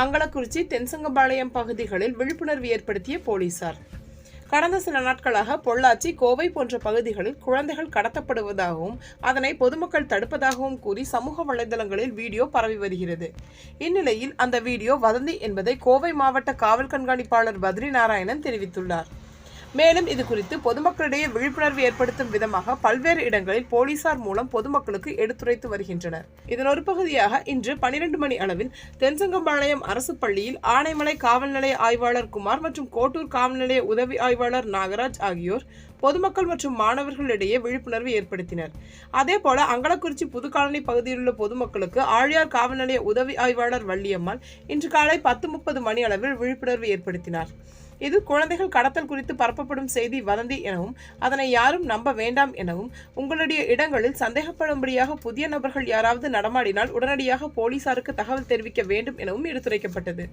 அங்கலக்குறிச்சி தென்சங்கம்பாளையம் பகுதிகளில் விழிப்புணர்வு ஏற்படுத்திய போலீசார். கடந்த சில நாட்களாக பொள்ளாச்சி கோவை போன்ற பகுதிகளில் குழந்தைகள் கடத்தப்படுவதாகவும் அதனை பொதுமக்கள் தடுப்பதாகவும் கூறி சமூக வலைதளங்களில் வீடியோ பரவி வருகிறது. இந்நிலையில் அந்த வீடியோ வதந்தி என்பதை கோவை மாவட்ட காவல் கண்காணிப்பாளர் பத்ரி நாராயணன் தெரிவித்துள்ளார். மேலும் இது குறித்து பொதுமக்களிடையே விழிப்புணர்வு ஏற்படுத்தும் விதமாக பல்வேறு இடங்களில் போலீசார் மூலம் பொதுமக்களுக்கு எடுத்துரைத்து வருகின்றனர். இதன் ஒரு பகுதியாக இன்று பனிரெண்டு மணி அளவில் தென்சங்கம்பாளையம் அரசு பள்ளியில் ஆனைமலை காவல் நிலைய ஆய்வாளர் குமார் மற்றும் கோட்டூர் காவல் நிலைய உதவி ஆய்வாளர் நாகராஜ் ஆகியோர் பொதுமக்கள் மற்றும் மாணவர்களிடையே விழிப்புணர்வு ஏற்படுத்தினர். அதே போல அங்களக்குறிச்சி புதுக்காலனி பகுதியிலுள்ள பொதுமக்களுக்கு ஆழியார் காவல் நிலைய உதவி ஆய்வாளர் வள்ளியம்மாள் இன்று காலை பத்து முப்பது மணி அளவில் விழிப்புணர்வு ஏற்படுத்தினார். இது குழந்தைகள் கடத்தல் குறித்து பரப்பப்படும் செய்தி வதந்தி எனவும் அதனை யாரும் நம்ப வேண்டாம் எனவும் உங்களுடைய இடங்களில் சந்தேகப்படும்படியாக புதிய நபர்கள் யாராவது நடமாடினால் உடனடியாக போலீசாருக்கு தகவல் தெரிவிக்க வேண்டும் எனவும் எடுத்துரைக்கப்பட்டது.